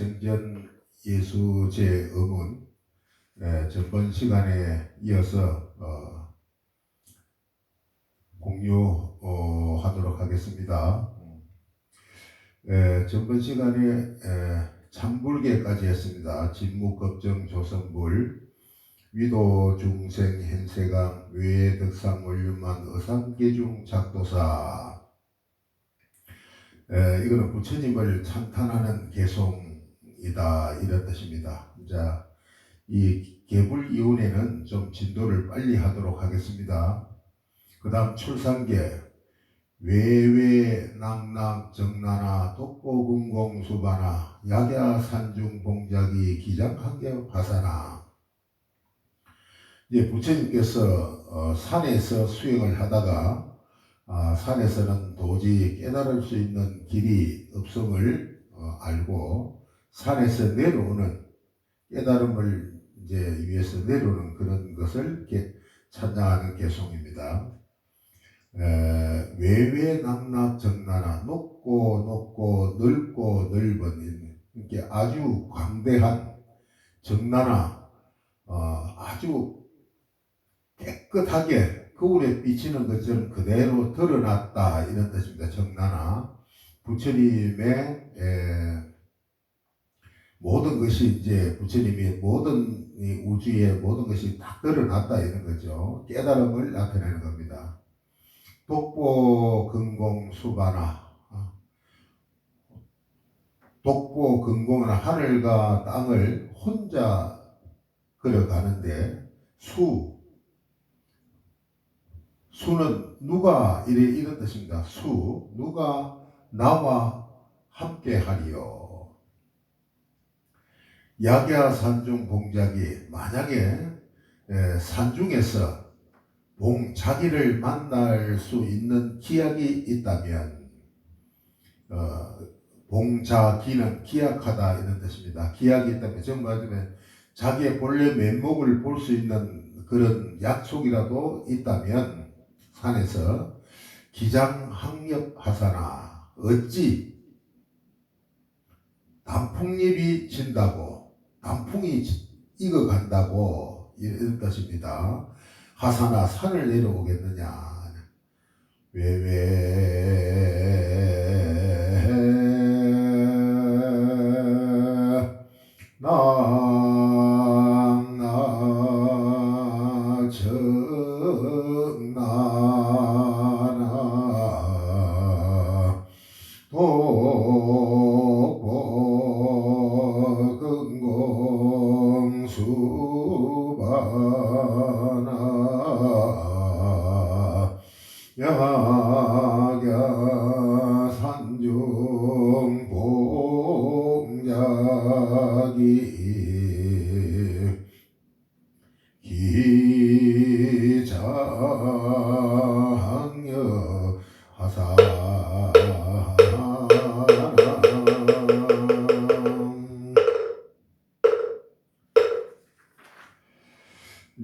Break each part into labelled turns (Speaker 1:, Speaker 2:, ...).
Speaker 1: 생전 예수제 의문 예, 전번 시간에 이어서 어, 공유하도록 하겠습니다. 예, 전번 시간에 예, 참불계까지 했습니다. 진묵겁정 조성불 위도 중생 현세강 외 덕상 원륜만 어상계중 작도사 에, 이거는 부처님을 찬탄하는 개송 이다 이런 뜻입니다. 자, 이 개불 이혼에는 좀 진도를 빨리 하도록 하겠습니다. 그 다음 출산계 외외 낙낙 정나나 독보금공 수바나 약야 산중 봉자기 기장한경 파사나 이제 부처님께서 어, 산에서 수행을 하다가 아, 산에서는 도저히 깨달을 수 있는 길이 없음을 어, 알고 산에서 내려오는 깨달음을 이제 위해서 내려오는 그런 것을 개, 찬양하는 개송입니다. 에, 외외낙낙 정나나 높고 높고 넓고 넓은 이렇게 아주 광대한 정나나 어, 아주 깨끗하게 거울에 비치는 것처럼 그대로 드러났다 이런 뜻입니다. 정나나 부처님의 에, 모든 것이 이제 부처님이 모든 이 우주의 모든 것이 다 드러났다 이런 거죠. 깨달음을 나타내는 겁니다. 독보 근공 수바나 어. 독보 근공은 하늘과 땅을 혼자 걸어가는데 수 수는 누가 이래 이런 뜻입니다. 수 누가 나와 함께 하리요. 약야 산중 봉자기 만약에 에, 산중에서 봉 자기를 만날 수 있는 기약이 있다면 어, 봉자기는 기약하다 이런 뜻입니다. 기약이 있다면 정말 말하자면 자기의 본래 면목을 볼 수 있는 그런 약속이라도 있다면 산에서 기장학렵하사나 어찌 단풍잎이 진다고 단풍이 익어간다고 이런 뜻입니다. 하사나 산을 내려오겠느냐 왜 왜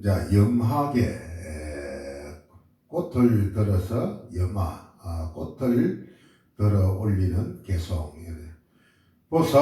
Speaker 1: 자 염하게 에, 꽃을 들어서 염화 아, 꽃을 들어 올리는 개송 보살제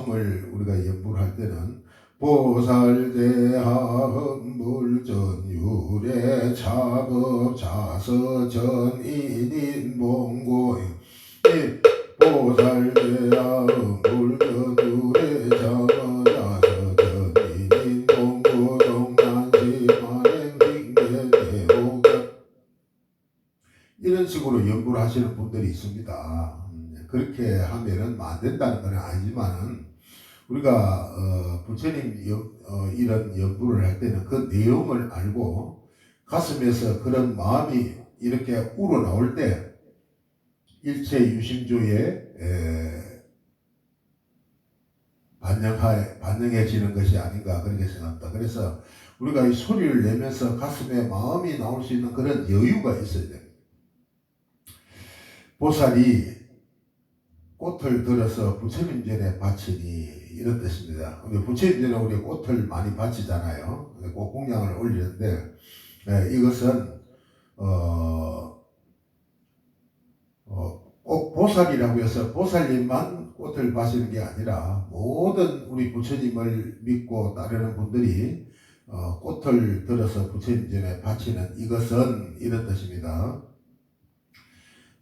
Speaker 1: 성을 우리가 연구를 할 때는 보살대하흠불전 유래 차법 자서전 인인 봉고 보살대하흠불전 유래 차법 자서전 인인 봉고 동난시 만행신계 대복전 이런 식으로 연구를 하시는 분들이 있습니다. 음, 그렇게 하면은 뭐안 된다는 건 아니지만은 우리가 어, 부처님 연- 어, 이런 연구를 할 때는 그 내용을 알고 가슴에서 그런 마음이 이렇게 우러나올 때 일체 유심조에 에, 반영하, 반영해지는 것이 아닌가 그렇게 생각합니다. 그래서 우리가 이 소리를 내면서 가슴에 마음이 나올 수 있는 그런 여유가 있어야 됩니다. 보살이 꽃을 들어서 부처님 전에 바치니 이런 뜻입니다. 우리 부처님 전에 우리 꽃을 많이 바치잖아요. 꽃 공양을 올리는데 예, 이것은 어, 어, 꼭 보살이라고 해서 보살님만 꽃을 바치는 게 아니라 모든 우리 부처님을 믿고 따르는 분들이 어, 꽃을 들어서 부처님 전에 바치는 이것은 이런 뜻입니다.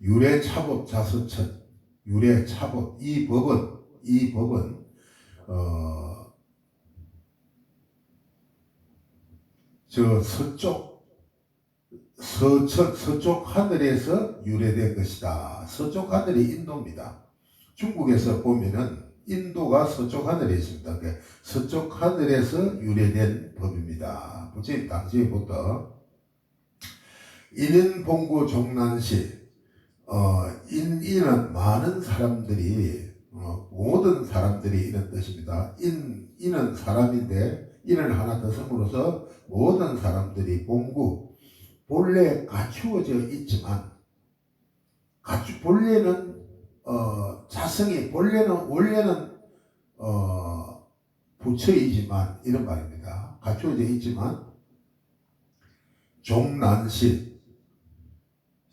Speaker 1: 유래 차법 자수천 유래 차법 이 법은 이 법은 어, 저 서쪽 서천 서쪽 하늘에서 유래된 것이다. 서쪽 하늘이 인도입니다. 중국에서 보면은 인도가 서쪽 하늘에 있습니다. 그 서쪽 하늘에서 유래된 법입니다. 부처님 당시에부터 인인 봉구 종난시 어, 인, 인은 많은 사람들이, 어, 모든 사람들이 이런 뜻입니다. 인, 인은 사람인데, 인을 하나 더 섬으로써 모든 사람들이 봉구, 본래 갖추어져 있지만, 갖추, 본래는, 어, 자성이, 본래는, 원래는, 어, 부처이지만, 이런 말입니다. 갖추어져 있지만, 종난시,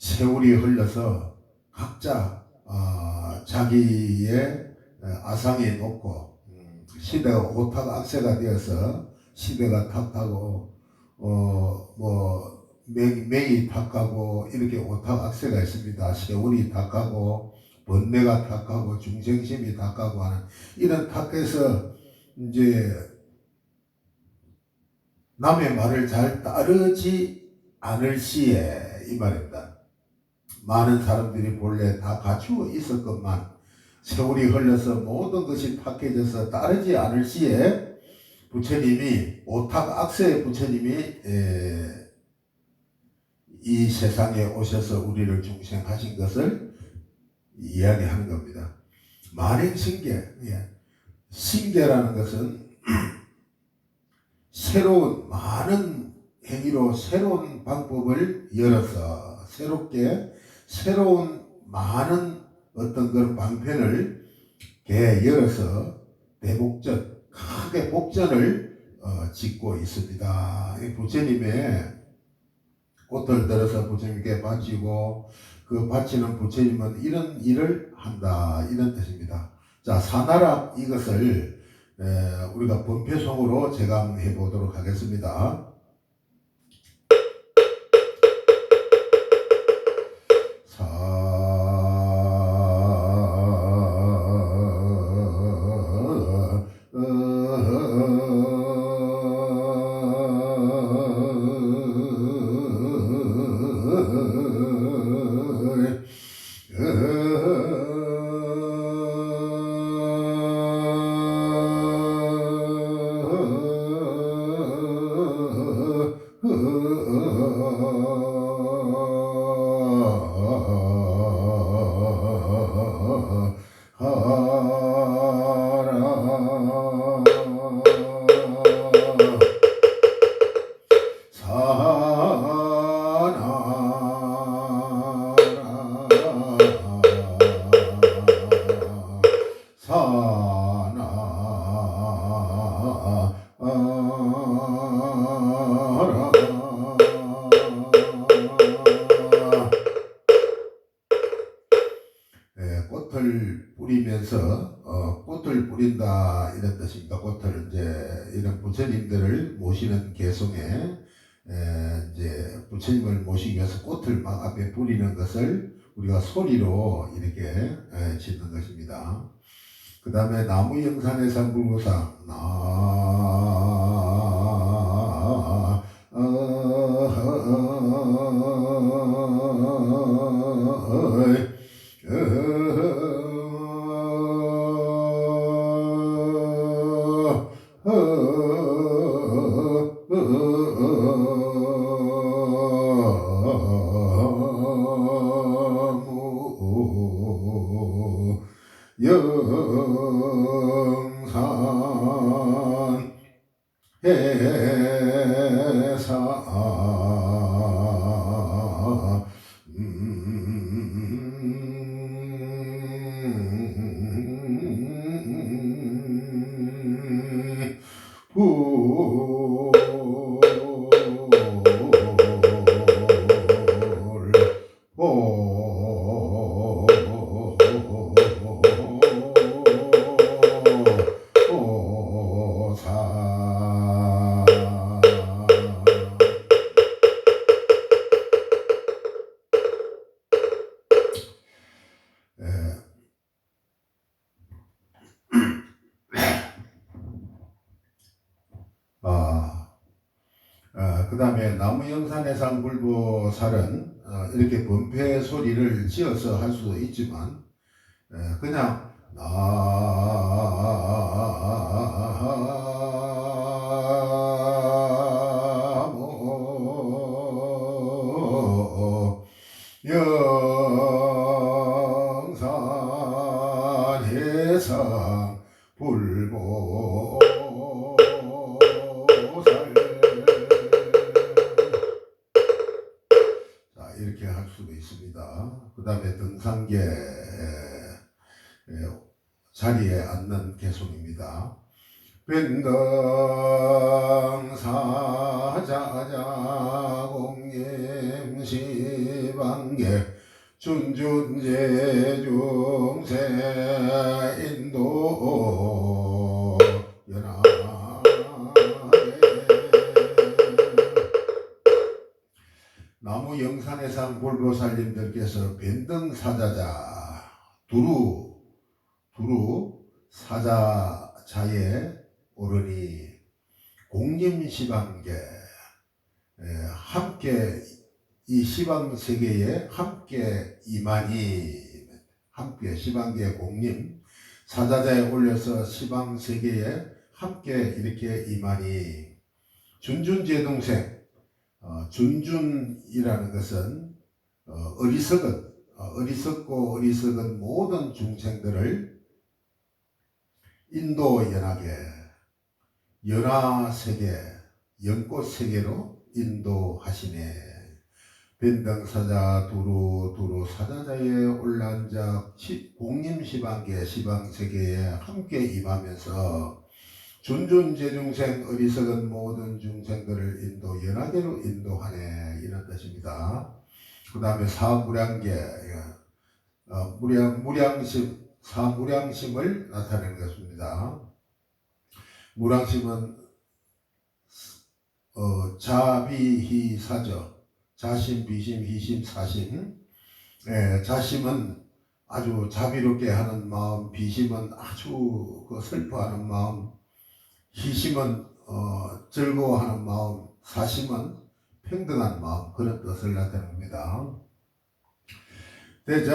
Speaker 1: 세월이 흘러서 각자 어, 자기의 어, 아상에 놓고 음, 시대가 오탁 악세가 되어서 시대가 탁하고 어뭐 맹이 탁하고 이렇게 오탁 악세가 있습니다. 세월이 탁하고 번뇌가 탁하고 중생심이 탁하고 하는 이런 탁해서 이제 남의 말을 잘 따르지 않을 시에 이 말입니다. 많은 사람들이 본래 다 갖추어 있었건만 세월이 흘러서 모든 것이 탁해져서 따르지 않을 시에 부처님이 오탁 악세의 부처님이 에, 이 세상에 오셔서 우리를 중생하신 것을 이야기하는 겁니다. 만행신계, 예. 신계라는 것은 새로운 많은 행위로 새로운 방법을 열어서 새롭게 새로운 많은 어떤 그런 방편을 개 열어서 대복전 크게 복전을 어, 짓고 있습니다. 이 부처님의 꽃을 들어서 부처님께 바치고 그 바치는 부처님은 이런 일을 한다 이런 뜻입니다. 자 사나락 이것을 에, 우리가 번표송으로 제감해 보도록 하겠습니다. 사 그 다음에 나무 영산해상 불보살은 어, 이렇게 범패 소리를 지어서 할 수도 있지만 에, 그냥 나 사자자 공임시방계 준준제중세 인도 연합 나무 영산해상 볼보살님들께서 변등사자자 두루 두루 사자자에 오르니 공림시방계 에, 함께 이 시방 세계에 함께 이만희 함께 시방계 공림 사자자에 올려서 시방 세계에 함께 이렇게 이만희. 준준 제 동생 어, 준준이라는 것은 어, 어리석은 어, 어리석고 어리석은 모든 중생들을 인도 연하게 연화 세계 연꽃 세계로 인도하시네. 변등사자 두루 두루 사자자에 시- 공림시방계 시방세계에 함께 임하면서 준준제중생 어리석은 모든 중생들을 인도 연하계로 인도하네 이런 뜻입니다. 그 다음에 사무량계 어, 무량 무량심 사무량심을 나타내는 것입니다. 무량심은 어, 자비희사죠. 자심, 비심, 희심, 사심. 예, 자심은 아주 자비롭게 하는 마음, 비심은 아주 그 슬퍼하는 마음, 희심은 어, 즐거워하는 마음, 사심은 평등한 마음 그런 뜻을 나타냅니다. 대자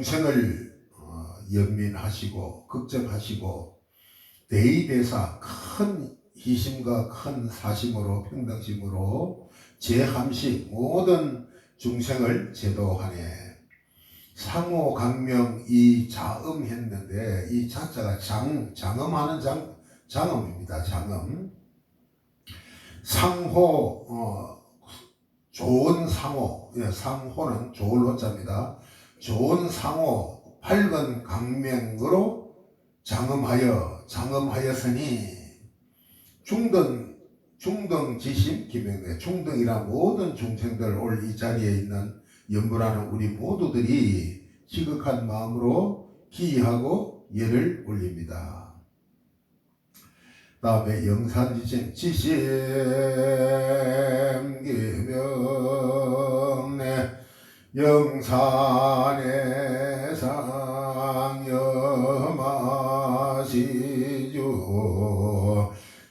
Speaker 1: 중생을 어, 연민하시고 걱정하시고 대의대사 큰 희심과 큰 사심으로 평등심으로 제함식 모든 중생을 제도하네. 상호 강명 이 자음했는데 이 자자가 장 장음하는 장 장음입니다 장음. 상호 어, 좋은 상호 예, 상호는 좋은 호자입니다 좋은 상호 밝은 강명으로 장음하여 장음하였으니 중등 중등 지심 기명대 중등이란 모든 중생들 올 이 자리에 있는 연불하는 우리 모두들이 지극한 마음으로 기이하고 예를 올립니다. 다음에 영산지심 지심 기명내 영산의 상여마시주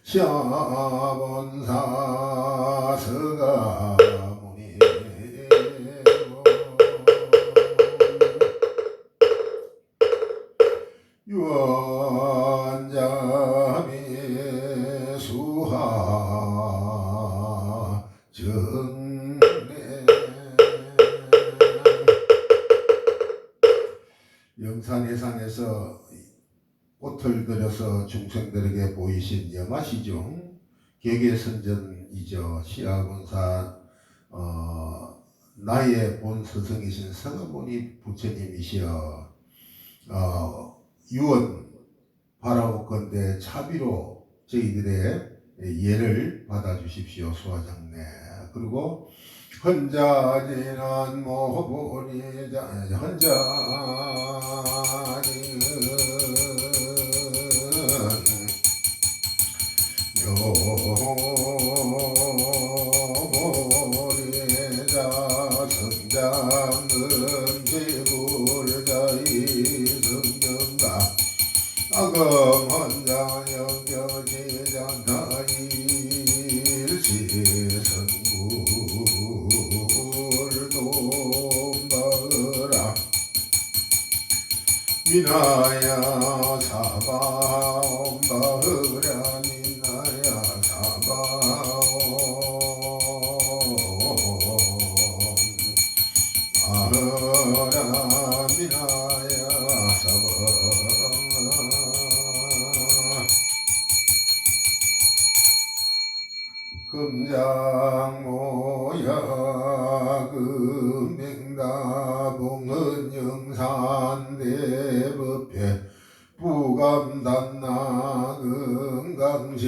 Speaker 1: 샤본사 서가모니 유언 중생들에게 보이신 영화시중 개계선전이죠. 시아본사 어, 나의 본 스승이신 서가모니 부처님이시여. 어, 유언 바라옵건대 차비로 저희들의 예를 받아주십시오 수화장내 그리고 헌자지난 모보니 헌자는 금강재원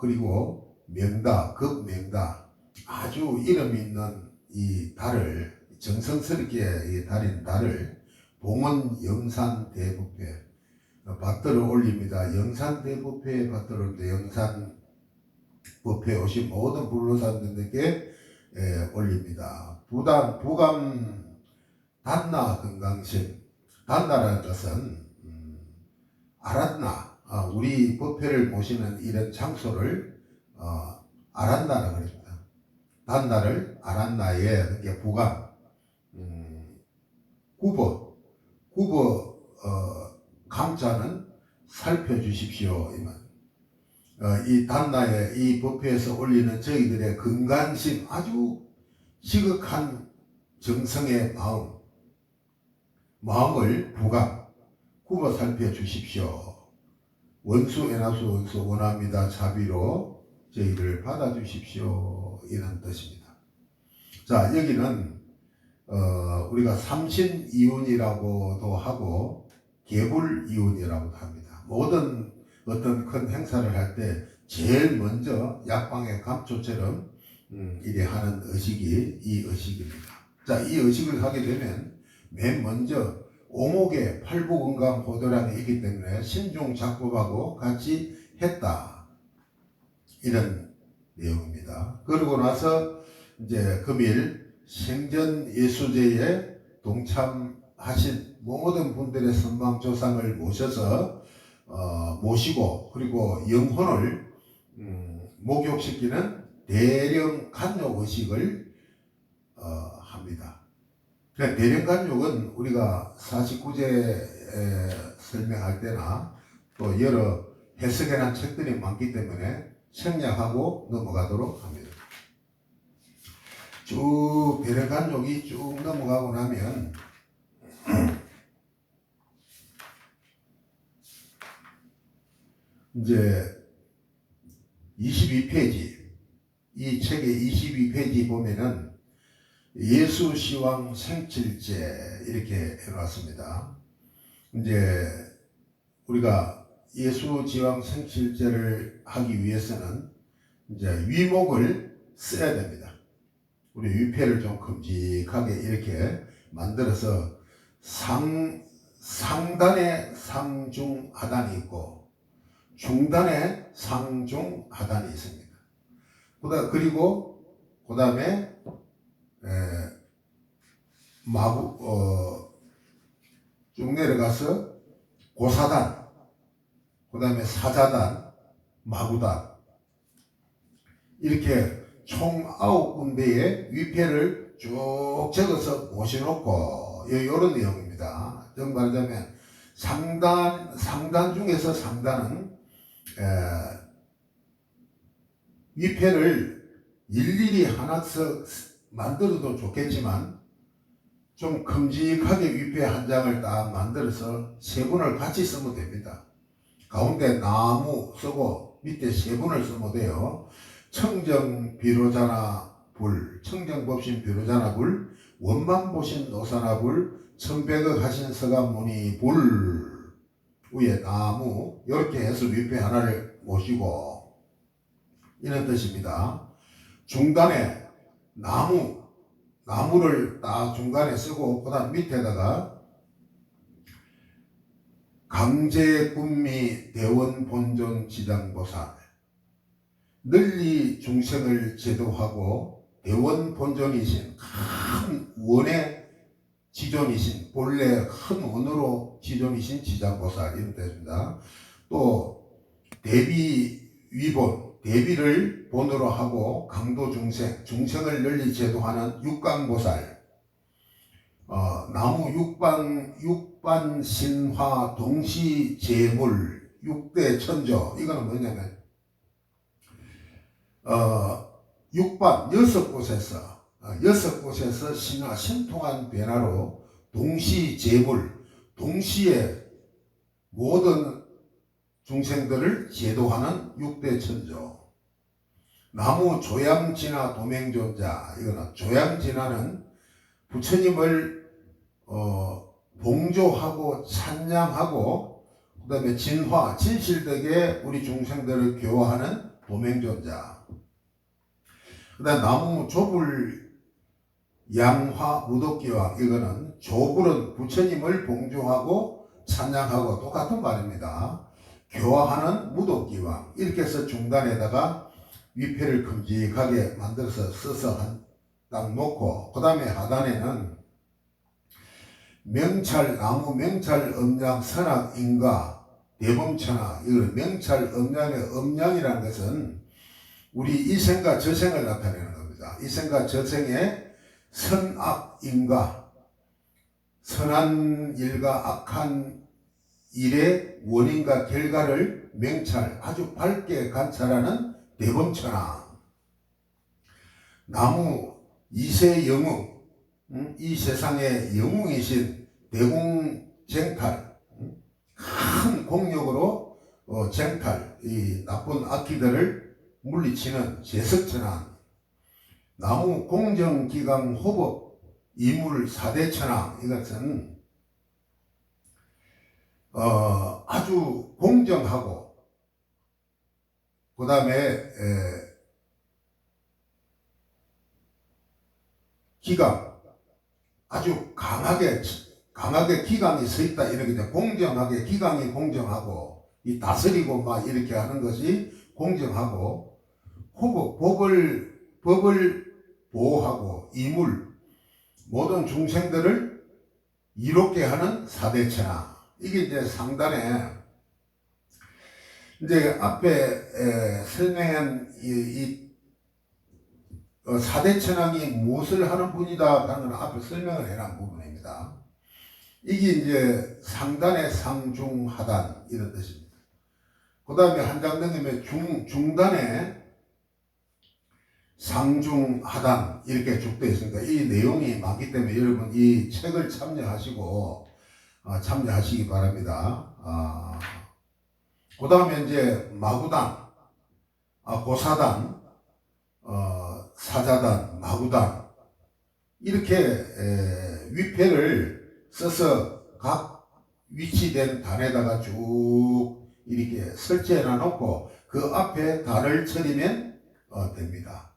Speaker 1: 그리고 명다, 급 명다. 아주 이름 있는 이 달을 정성스럽게 이 달인 달을 봉원 영산 대부패 어, 받들어 올립니다. 영산 대부패에 받들어 올때 영산 부패 오신 모든 불로산들에게 예, 올립니다. 부담, 부감, 단나 건강심. 단나라는 것은, 음, 알았나. 아, 우리 법회를 모시는 이런 장소를, 어, 알았나라고 그럽니다. 단나를 알았나에, 그게 부감, 음, 구버, 구버, 어, 감자는 살펴주십시오. 이만. 어, 이 단나에 이 법회에서 올리는 저희들의 건강심 아주 시극한 정성의 마음 마음을 부각 굽어 살펴 주십시오. 원수 애나수 원수 원합니다. 자비로 저희를 받아 주십시오. 이런 뜻입니다. 자 여기는 어, 우리가 삼신 이윤이라고도 하고 개불 이윤이라고도 합니다. 모든 어떤 큰 행사를 할 때 제일 먼저 약방의 감초처럼 음, 이래 하는 의식이 이 의식입니다. 자, 이 의식을 하게 되면 맨 먼저 오목의 팔부건강 호도량이 있기 때문에 신중 작법하고 같이 했다. 이런 내용입니다. 그러고 나서 이제 금일 생전 예수제에 동참하신 모든 분들의 선망 조상을 모셔서 어, 모시고 그리고 영혼을 음, 목욕시키는 대령 간욕 의식을 어, 합니다. 그러니까 대령 간욕은 우리가 49제에 설명할 때나 또 여러 해석에 난 책들이 많기 때문에 생략하고 넘어가도록 합니다. 쭉 간욕이 쭉 넘어가고 나면 이제 22페이지 이 책의 22페이지 보면은 예수 시왕 생칠제 이렇게 해놨습니다. 이제 우리가 예수 지왕 생칠제를 하기 위해서는 이제 위목을 써야 됩니다. 우리 위패를 좀 큼직하게 이렇게 만들어서 상 상단에 상중 하단이 있고 중단에 상중 하단이 있습니다. 그리고 그 다음에 에, 마구 어, 쭉 내려가서 고사단, 그 다음에 사자단, 마구단 이렇게 총 아홉 군데의 위패를 쭉 적어서 모셔놓고 이런 내용입니다. 즉 말하자면 상단 상단 중에서 상단은 에, 위패를 일일이 하나씩 만들어도 좋겠지만 좀 큼직하게 위패 한 장을 딱 만들어서 세 분을 같이 쓰면 됩니다. 가운데 나무 쓰고 밑에 세 분을 쓰면 돼요. 청정 비로자나 불, 청정 법신 비로자나 불, 원만 보신 노사나 불, 천백억 하신 서간문이 불 위에 나무 이렇게 해서 위패 하나를 모시고 이런 뜻입니다. 중간에 나무 나무를 딱 중간에 쓰고 그 다음 밑에다가 강제군미 대원 본존 지장보살 널리 중생을 제도하고 대원 본존이신 큰 원의 지존이신 본래 큰 원으로 지존이신 지장보살 이런 뜻입니다. 또 대비 위본 대비를 본으로 하고 강도 중생 중생을 널리 제도하는 육강보살. 어, 나무 육반 육반 신화 동시 제물 육대 천조 이거는 뭐냐면 어, 육반 여섯 곳에서 어, 여섯 곳에서 신화 신통한 변화로 동시 제물 동시에 모든 중생들을 제도하는 육대 천조 나무 조양진화 도맹존자 이거는 조양진화는 부처님을 어, 봉조하고 찬양하고 그 다음에 진화 진실되게 우리 중생들을 교화하는 도맹존자 그 다음 나무 조불 양화 무덕기왕 이거는 조불은 부처님을 봉조하고 찬양하고 똑같은 말입니다. 교화하는 무덕기왕 이렇게 해서 중간에다가 위패를 큼직하게 만들어서 써서 한딱 놓고 그 다음에 하단에는 명찰 나무 명찰 음양 선악 인가 대범천하 이거는 명찰 음양의 음양이라는 것은 우리 이생과 저생을 나타내는 겁니다. 이생과 저생의 선악 인가 선한 일과 악한 일의 원인과 결과를 명찰 아주 밝게 관찰하는 대범천하 나무 이세 영웅 음, 이 세상의 영웅이신 대공쟁탈 음, 큰 공력으로 어, 쟁탈 이 나쁜 악기들을 물리치는 제석천왕 나무 공정기강 호법 이물 사대천왕 이것은 어, 아주 공정하고 그 다음에 기강 아주 강하게 강하게 기강이 서 있다. 이렇게 돼 공정하게 기강이 공정하고 이 다스리고 막 이렇게 하는 것이 공정하고 호법 법을 법을 보호하고 이물 모든 중생들을 이롭게 하는 사대천하 이게 이제 상단에 이제 앞에 에, 설명한 이, 이 어, 사대천왕이 무엇을 하는 분이다 하는 건 앞에 설명을 해놓은 부분입니다. 이게 이제 상단의 상중하단 이런 뜻입니다. 그 다음에 한장 넘기면 중, 중단에 상중하단 이렇게 쭉 되어 있습니다. 이 내용이 많기 때문에 여러분 이 책을 참여하시고 어, 참여하시기 바랍니다. 아, 그 다음에 이제 마구단, 아, 고사단, 어, 사자단, 마구단, 이렇게 에, 위패를 써서 각 위치된 단에다가 쭉 이렇게 설치해 놔놓고 그 앞에 달을 차리면 어, 됩니다.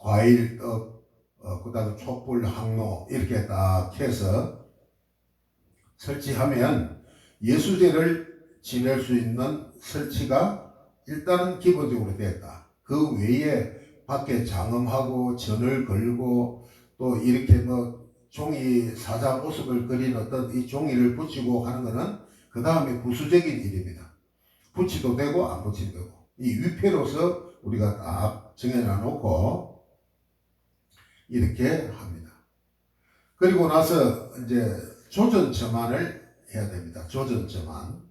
Speaker 1: 과일, 떡, 어, 그 다음 촛불, 항로 이렇게 딱 해서 설치하면 예수제를 지낼 수 있는 설치가 일단은 기본적으로 됐다. 그 외에 밖에 장엄하고 전을 걸고 또 이렇게 뭐 종이 사자 모습을 그린 어떤 이 종이를 붙이고 하는 것은 그 다음에 부수적인 일입니다. 붙이도 되고 안 붙이도 되고 이 위패로서 우리가 딱 정해놔 놓고 이렇게 합니다. 그리고 나서 이제 조전 점안을 해야 됩니다. 조전 점안.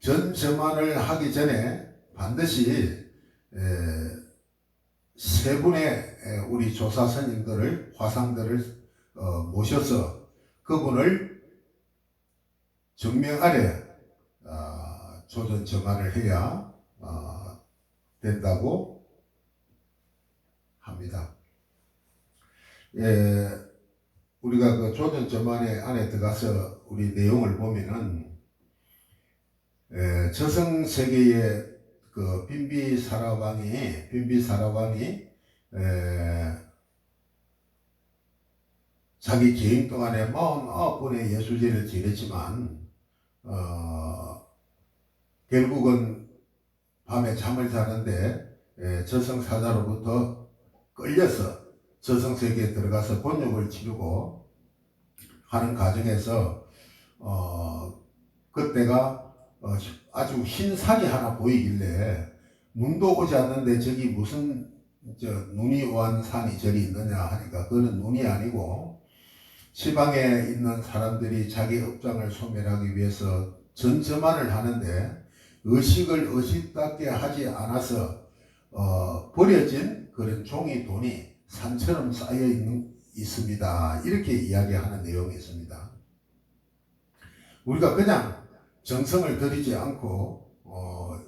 Speaker 1: 전 점안을 하기 전에 반드시 에, 세 분의 에, 우리 조사 선생님들을 화상들을 어, 모셔서 그분을 정명 아래 아, 조전 점안을 해야 아, 된다고 합니다. 예, 우리가 그 조전 점안에 안에 들어가서 우리 내용을 보면은 에, 저승 세계의 그 빈비 사라 왕이 빈비 사라 왕이 에, 자기 개인 동안에 49번의 예수제를 지냈지만 어, 결국은 밤에 잠을 자는데 에, 저승사자로부터 끌려서 저승세계에 들어가서 본욕을 치르고 하는 과정에서 어, 그때가 어, 아주 흰 산이 하나 보이길래 눈도 오지 않는데 저기 무슨 저 눈이 오한 산이 저리 있느냐 하니까 그거는 눈이 아니고 시방에 있는 사람들이 자기 업장을 소멸하기 위해서 전점안을 하는데 의식을 의식답게 하지 않아서 어, 버려진 그런 종이 돈이 산처럼 쌓여 있는 있습니다. 이렇게 이야기하는 내용이 있습니다. 우리가 그냥 정성을 들이지 않고 어,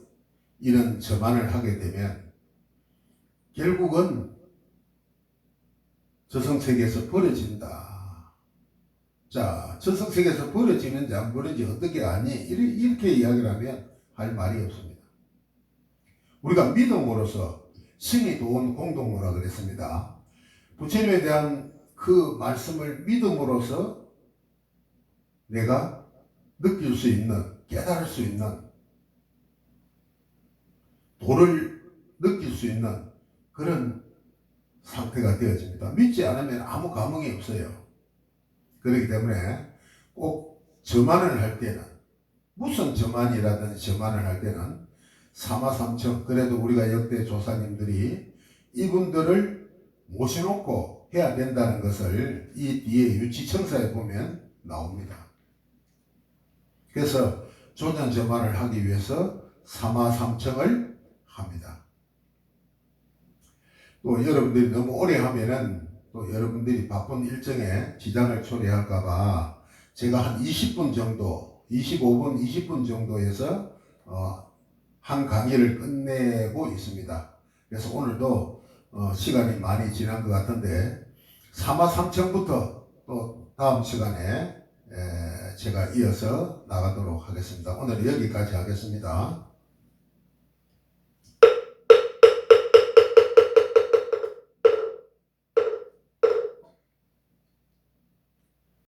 Speaker 1: 이런 점안을 하게 되면 결국은 저승세계에서 버려진다. 자, 저승세계에서 버려지는지 안 버려지 어떻게 아니? 이렇게, 이야기를 하면 할 말이 없습니다. 우리가 믿음으로서 신이 도운 공동모라 그랬습니다. 부처님에 대한 그 말씀을 믿음으로써 내가 느낄 수 있는, 깨달을 수 있는, 도를 느낄 수 있는 그런 상태가 되어집니다. 믿지 않으면 아무 감흥이 없어요. 그렇기 때문에 꼭 점안을 할 때는 무슨 점안이라든지 점안을 할 때는 사마삼청 그래도 우리가 역대 조사님들이 이분들을 모셔놓고 해야 된다는 것을 이 뒤에 유치청사에 보면 나옵니다. 그래서 조전 점안을 하기 위해서 사마삼청을 합니다. 또 여러분들이 너무 오래 하면은 또 여러분들이 바쁜 일정에 지장을 초래할까봐 제가 한 20분 정도, 25분, 20분 정도에서 어, 한 강의를 끝내고 있습니다. 그래서 오늘도 어, 시간이 많이 지난 것 같은데 사마삼청부터 또 다음 시간에 에, 제가 이어서 나가도록 하겠습니다. 오늘 여기까지 하겠습니다.